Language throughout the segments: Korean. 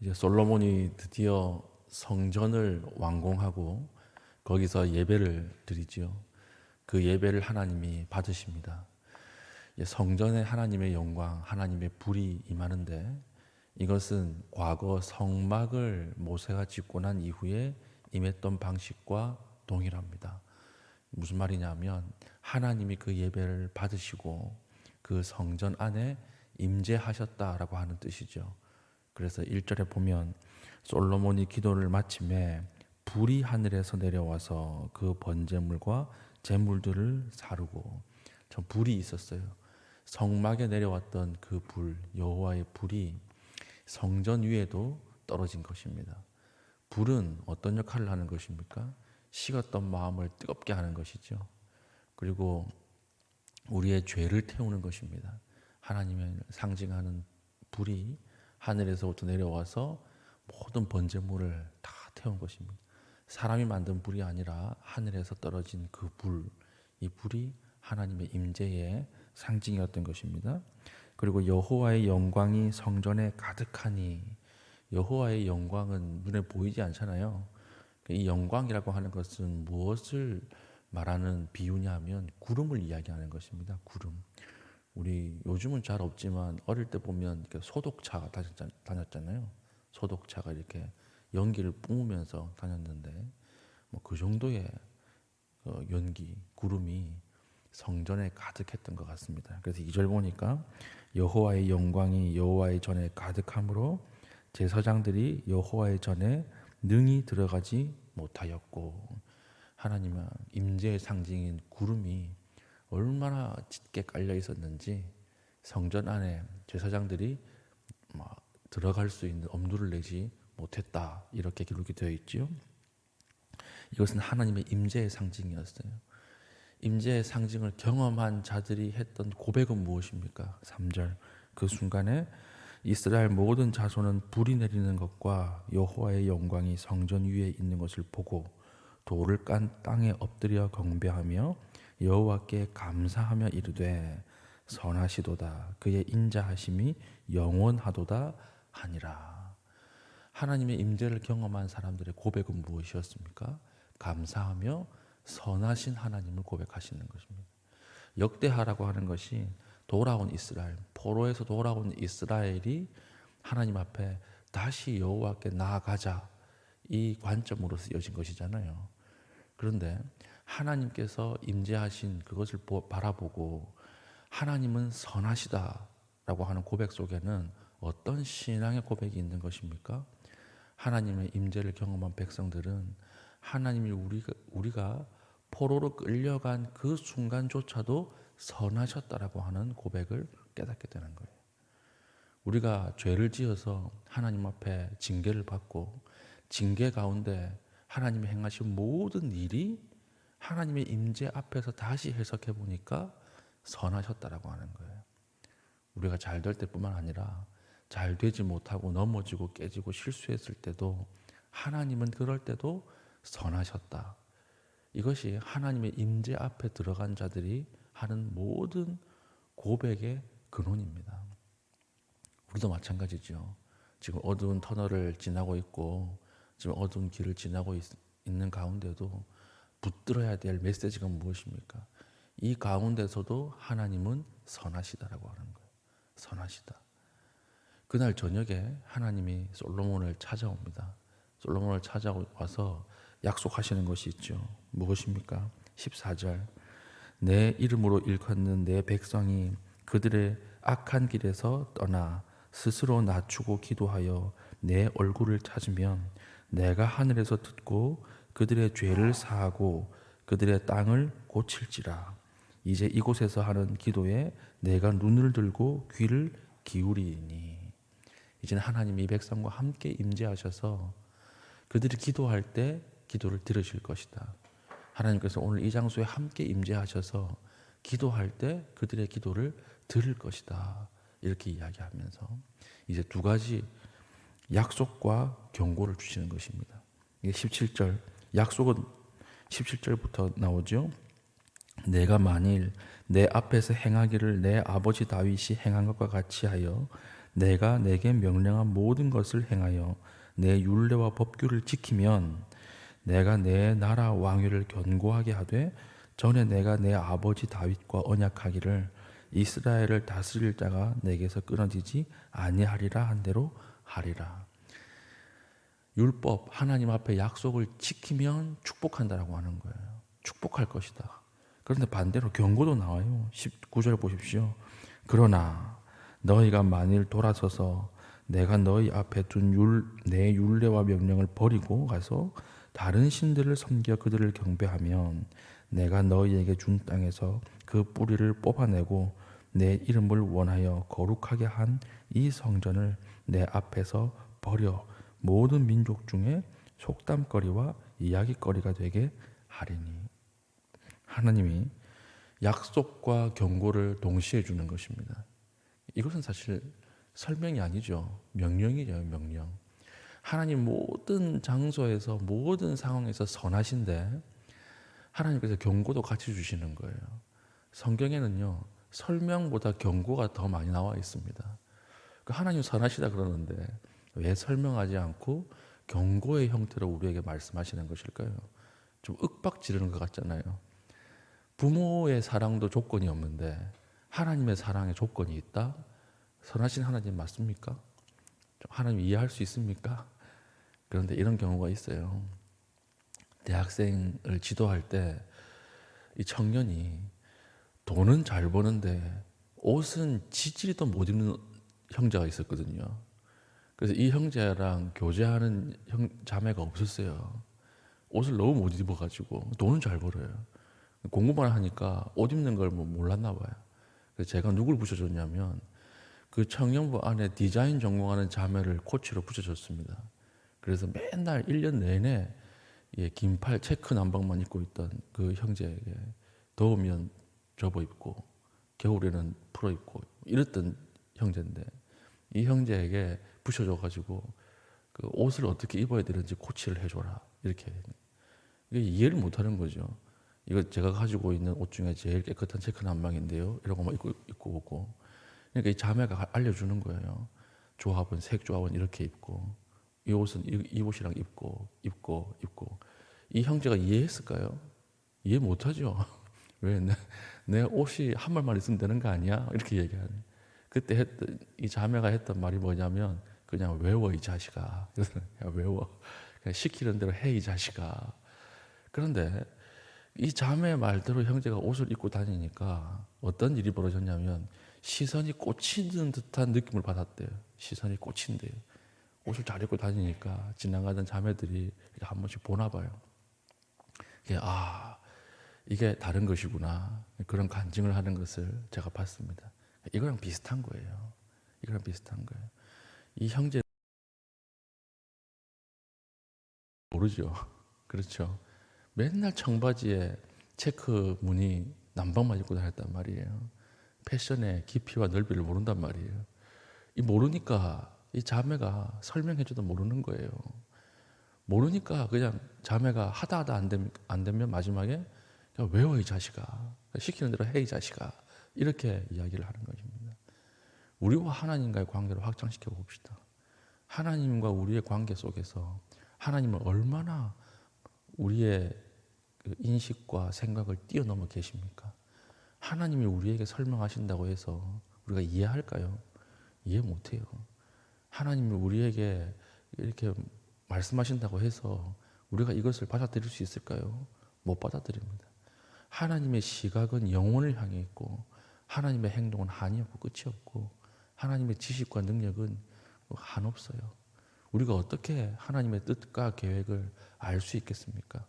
이제 솔로몬이 드디어 성전을 완공하고 거기서 예배를 드리지요. 그 예배를 하나님이 받으십니다. 성전에 하나님의 영광, 하나님의 불이 임하는데 이것은 과거 성막을 모세가 짓고 난 이후에 임했던 방식과 동일합니다. 무슨 말이냐면 하나님이 그 예배를 받으시고 그 성전 안에 임재하셨다라고 하는 뜻이죠. 그래서 1절에 보면 솔로몬이 기도를 마침에 불이 하늘에서 내려와서 그 번제물과 제물들을 사르고 전 불이 있었어요. 성막에 내려왔던 그 불, 여호와의 불이 성전 위에도 떨어진 것입니다. 불은 어떤 역할을 하는 것입니까? 식었던 마음을 뜨겁게 하는 것이죠. 그리고 우리의 죄를 태우는 것입니다. 하나님의 상징하는 불이 하늘에서부터 내려와서 모든 번제물을 다 태운 것입니다. 사람이 만든 불이 아니라 하늘에서 떨어진 그 불, 이 불이 하나님의 임재의 상징이었던 것입니다. 그리고 여호와의 영광이 성전에 가득하니 여호와의 영광은 눈에 보이지 않잖아요. 이 영광이라고 하는 것은 무엇을 말하는 비유냐면 구름을 이야기하는 것입니다. 구름. 우리 요즘은 잘 없지만 어릴 때 보면 소독차가 다녔잖아요. 소독차가 이렇게 연기를 뿜으면서 다녔는데 뭐 그 정도의 그 연기, 구름이 성전에 가득했던 것 같습니다. 그래서 이절 보니까 여호와의 영광이 여호와의 전에 가득함으로 제사장들이 여호와의 전에 능히 들어가지 못하였고 하나님의 임재의 상징인 구름이 얼마나 짙게 깔려 있었는지 성전 안에 제사장들이 들어갈 수 있는 엄두를 내지 못했다 이렇게 기록이 되어 있지요. 이것은 하나님의 임재의 상징이었어요. 임재의 상징을 경험한 자들이 했던 고백은 무엇입니까? 3절 그 순간에 이스라엘 모든 자손은 불이 내리는 것과 여호와의 영광이 성전 위에 있는 것을 보고 돌을 깐 땅에 엎드려 경배하며 여호와께 감사하며 이르되 선하시도다 그의 인자하심이 영원하도다 하니라. 하나님의 임재를 경험한 사람들의 고백은 무엇이었습니까? 감사하며 선하신 하나님을 고백하시는 것입니다. 역대하라고 하는 것이 돌아온 이스라엘, 포로에서 돌아온 이스라엘이 하나님 앞에 다시 여호와께 나아가자 이 관점으로서 여진 것이잖아요. 그런데 하나님께서 임재하신 그것을 바라보고 하나님은 선하시다라고 하는 고백 속에는 어떤 신앙의 고백이 있는 것입니까? 하나님의 임재를 경험한 백성들은 하나님이 우리가, 우리가 포로로 끌려간 그 순간조차도 선하셨다라고 하는 고백을 깨닫게 되는 거예요. 우리가 죄를 지어서 하나님 앞에 징계를 받고 징계 가운데 하나님이 행하신 모든 일이 하나님의 임재 앞에서 다시 해석해 보니까 선하셨다라고 하는 거예요. 우리가 잘 될 때뿐만 아니라 잘 되지 못하고 넘어지고 깨지고 실수했을 때도 하나님은 그럴 때도 선하셨다. 이것이 하나님의 임재 앞에 들어간 자들이 하는 모든 고백의 근원입니다. 우리도 마찬가지죠. 지금 어두운 터널을 지나고 있고 지금 어두운 길을 지나고 있, 는 가운데도 붙들어야 될 메시지가 무엇입니까? 이 가운데서도 하나님은 선하시다라고 하는 거예요. 선하시다. 그날 저녁에 하나님이 솔로몬을 찾아옵니다. 솔로몬을 찾아와서 약속하시는 것이 있죠. 무엇입니까? 14절. 내 이름으로 일컫는 내 백성이 그들의 악한 길에서 떠나 스스로 낮추고 기도하여 내 얼굴을 찾으면 내가 하늘에서 듣고 그들의 죄를 사하고 그들의 땅을 고칠지라. 이제 이곳에서 하는 기도에 내가 눈을 들고 귀를 기울이니 이제는 하나님이 백성과 함께 임재하셔서 그들이 기도할 때 기도를 들으실 것이다. 하나님께서 오늘 이 장소에 함께 임재하셔서 기도할 때 그들의 기도를 들을 것이다. 이렇게 이야기하면서 이제 두 가지 약속과 경고를 주시는 것입니다. 이게 17절 약속은 17절부터 나오죠. 내가 만일 내 앞에서 행하기를 내 아버지 다윗이 행한 것과 같이 하여 내가 내게 명령한 모든 것을 행하여 내 율례와 법규를 지키면 내가 내 나라 왕위를 견고하게 하되 전에 내가 내 아버지 다윗과 언약하기를 이스라엘을 다스릴 자가 내게서 끊어지지 아니하리라 한 대로 하리라. 율법 하나님 앞에 약속을 지키면 축복한다라고 하는 거예요. 축복할 것이다. 그런데 반대로 경고도 나와요. 19절 보십시오. 그러나 너희가 만일 돌아서서 내가 너희 앞에 둔 율 내 율례와 명령을 버리고 가서 다른 신들을 섬겨 그들을 경배하면 내가 너희에게 준 땅에서 그 뿌리를 뽑아내고 내 이름을 원하여 거룩하게 한 이 성전을 내 앞에서 버려 모든 민족 중에 속담거리와 이야기거리가 되게 하리니 하나님이 약속과 경고를 동시에 주는 것입니다. 이것은 사실 설명이 아니죠. 명령이죠, 명령. 하나님 모든 장소에서 모든 상황에서 선하신데 하나님께서 경고도 같이 주시는 거예요. 성경에는요 설명보다 경고가 더 많이 나와 있습니다. 그 하나님 선하시다 그러는데 왜 설명하지 않고 경고의 형태로 우리에게 말씀하시는 것일까요? 좀 윽박 지르는 것 같잖아요. 부모의 사랑도 조건이 없는데 하나님의 사랑에 조건이 있다? 선하신 하나님 맞습니까? 좀 하나님 이해할 수 있습니까? 그런데 이런 경우가 있어요. 대학생을 지도할 때 이 청년이 돈은 잘 버는데 옷은 지지리도 못 입는 형제가 있었거든요. 그래서 이 형제랑 교제하는 형, 자매가 없었어요. 옷을 너무 못 입어가지고 돈은 잘 벌어요. 공부만 하니까 옷 입는 걸 뭐 몰랐나 봐요. 그래서 제가 누굴 붙여줬냐면 그 청년부 안에 디자인 전공하는 자매를 코치로 붙여줬습니다. 그래서 맨날 1년 내내 예, 긴팔 체크 남방만 입고 있던 그 형제에게 더우면 접어 입고 겨울에는 풀어 입고 이랬던 형제인데 이 형제에게 붙여줘가지고 그 옷을 어떻게 입어야 되는지 코치를 해줘라 이렇게 이게 이해를 못하는 거죠. 이거 제가 가지고 있는 옷 중에 제일 깨끗한 체크 남방인데요. 이런 거만 입고 입고 오고 그러니까 이 자매가 알려주는 거예요. 조합은 색 조합은 이렇게 입고 이 옷은 이, 이 옷이랑 입고 입고 입고 이 형제가 이해했을까요? 이해 못하죠. 왜 내, 내 옷이 한 말만 있으면 되는 거 아니야? 이렇게 얘기하네. 그때 했던 이 자매가 했던 말이 뭐냐면 그냥 외워 이 자식아. 야, 외워. 그냥 시키는 대로 해 이 자식아. 그런데 이 자매 말대로 형제가 옷을 입고 다니니까 어떤 일이 벌어졌냐면 시선이 꽂히는 듯한 느낌을 받았대요. 시선이 꽂힌대요. 옷을 잘 입고 다니니까 지나가던 자매들이 한 번씩 보나 봐요. 이게 아 이게 다른 것이구나 그런 간증을 하는 것을 제가 봤습니다. 이거랑 비슷한 거예요. 이거랑 비슷한 거예요. 이 형제 모르죠. 그렇죠. 맨날 청바지에 체크 무늬 남방만 입고 다녔단 말이에요. 패션의 깊이와 넓이를 모른단 말이에요. 이 모르니까 이 자매가 설명해줘도 모르는 거예요. 모르니까 그냥 자매가 하다 하다 안 되면, 마지막에 외워 이 자식아. 시키는 대로 해 이 자식아. 이렇게 이야기를 하는 것입니다. 우리와 하나님과의 관계를 확장시켜 봅시다. 하나님과 우리의 관계 속에서 하나님은 얼마나 우리의 그 인식과 생각을 뛰어넘어 계십니까? 하나님이 우리에게 설명하신다고 해서 우리가 이해할까요? 이해 못해요. 하나님이 우리에게 이렇게 말씀하신다고 해서 우리가 이것을 받아들일 수 있을까요? 못 받아들입니다. 하나님의 시각은 영혼을 향해 있고 하나님의 행동은 한이 없고 끝이 없고 하나님의 지식과 능력은 한없어요. 우리가 어떻게 하나님의 뜻과 계획을 알 수 있겠습니까?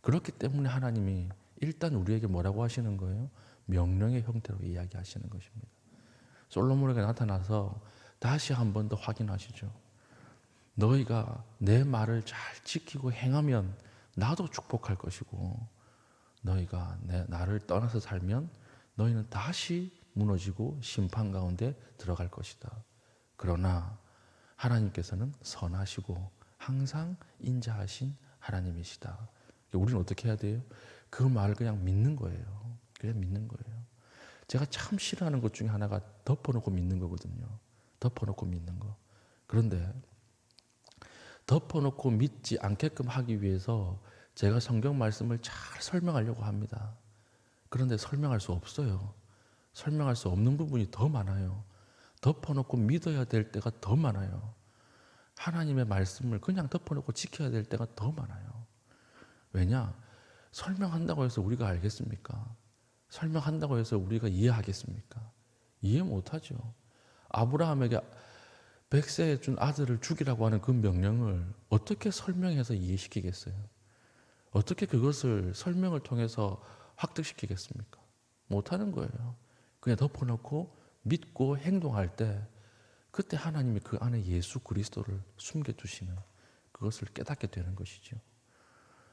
그렇기 때문에 하나님이 일단 우리에게 뭐라고 하시는 거예요? 명령의 형태로 이야기하시는 것입니다. 솔로몬에게 나타나서 다시 한 번 더 확인하시죠. 너희가 내 말을 잘 지키고 행하면 나도 축복할 것이고 너희가 내 나를 떠나서 살면 너희는 다시 무너지고 심판 가운데 들어갈 것이다. 그러나 하나님께서는 선하시고 항상 인자하신 하나님이시다. 우리는 어떻게 해야 돼요? 그 말을 그냥 믿는 거예요. 그냥 믿는 거예요. 제가 참 싫어하는 것 중에 하나가 덮어놓고 믿는 거거든요. 덮어놓고 믿는 거. 그런데 덮어놓고 믿지 않게끔 하기 위해서 제가 성경 말씀을 잘 설명하려고 합니다. 그런데 설명할 수 없어요. 설명할 수 없는 부분이 더 많아요. 덮어놓고 믿어야 될 때가 더 많아요. 하나님의 말씀을 그냥 덮어놓고 지켜야 될 때가 더 많아요. 왜냐? 설명한다고 해서 우리가 알겠습니까? 설명한다고 해서 우리가 이해하겠습니까? 이해 못하죠. 아브라함에게 백세에 준 아들을 죽이라고 하는 그 명령을 어떻게 설명해서 이해시키겠어요? 어떻게 그것을 설명을 통해서 확득시키겠습니까? 못하는 거예요. 그냥 덮어놓고 믿고 행동할 때 그때 하나님이 그 안에 예수 그리스도를 숨겨두시는 그것을 깨닫게 되는 것이죠.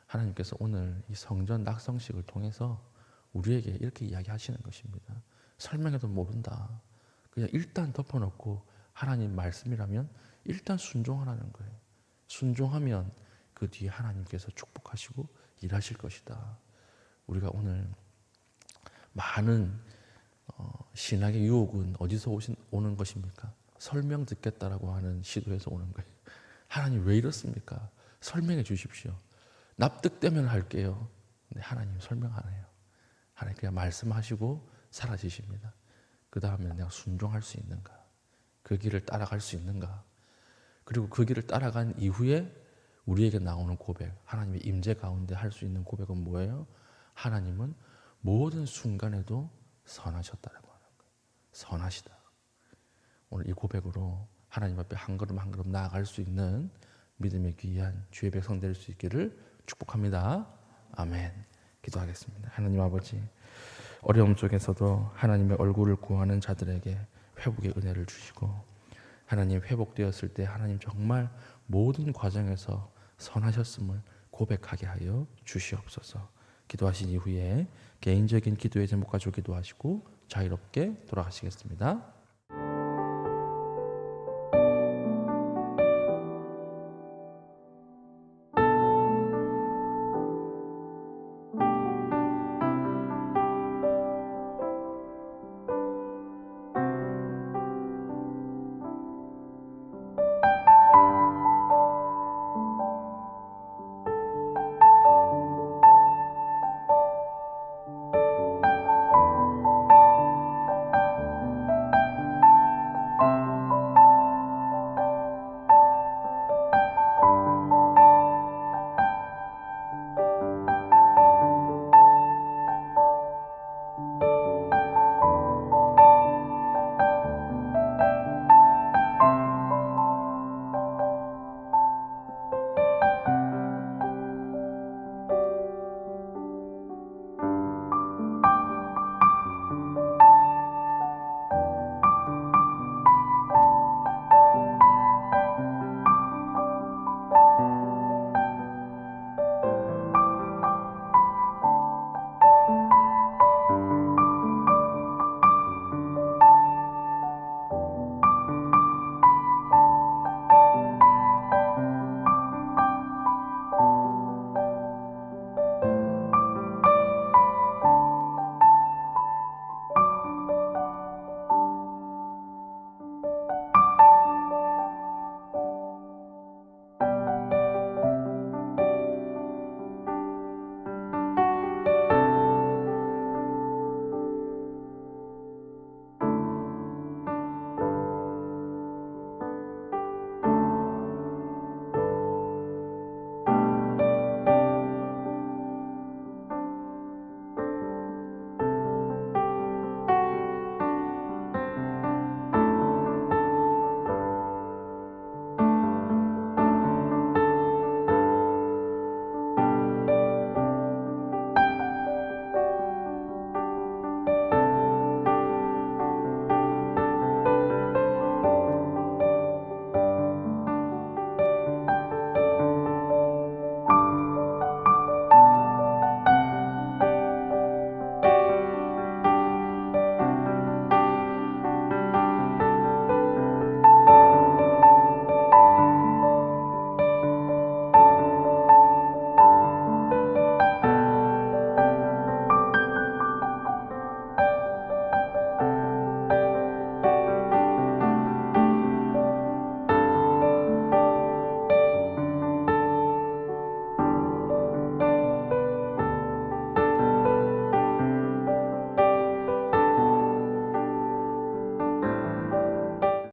하나님께서 오늘 이 성전 낙성식을 통해서 우리에게 이렇게 이야기하시는 것입니다. 설명해도 모른다. 그냥 일단 덮어놓고 하나님 말씀이라면 일단 순종하라는 거예요. 순종하면 그 뒤에 하나님께서 축복하시고 일하실 것이다. 우리가 오늘 많은 어, 신학의 유혹은 어디서 오신, 오는 것입니까? 설명 듣겠다라고 하는 시도에서 오는 거예요. 하나님 왜 이렇습니까? 설명해 주십시오. 납득되면 할게요. 근데 하나님 설명 안 해요. 하나님 그냥 말씀하시고 사라지십니다. 그 다음에 내가 순종할 수 있는가? 그 길을 따라갈 수 있는가? 그리고 그 길을 따라간 이후에 우리에게 나오는 고백, 하나님의 임재 가운데 할 수 있는 고백은 뭐예요? 하나님은 모든 순간에도 선하셨다라고 하는 거예요. 선하시다. 오늘 이 고백으로 하나님 앞에 한 걸음 한 걸음 나아갈 수 있는 믿음의 귀한 주의 백성 될 수 있기를 축복합니다. 아멘. 기도하겠습니다. 하나님 아버지, 어려움 속에서도 하나님의 얼굴을 구하는 자들에게 회복의 은혜를 주시고 하나님 회복되었을 때 하나님 정말 모든 과정에서 선하셨음을 고백하게 하여 주시옵소서. 기도하신 이후에 개인적인 기도의 제목 가지고 기도하시고 자유롭게 돌아가시겠습니다.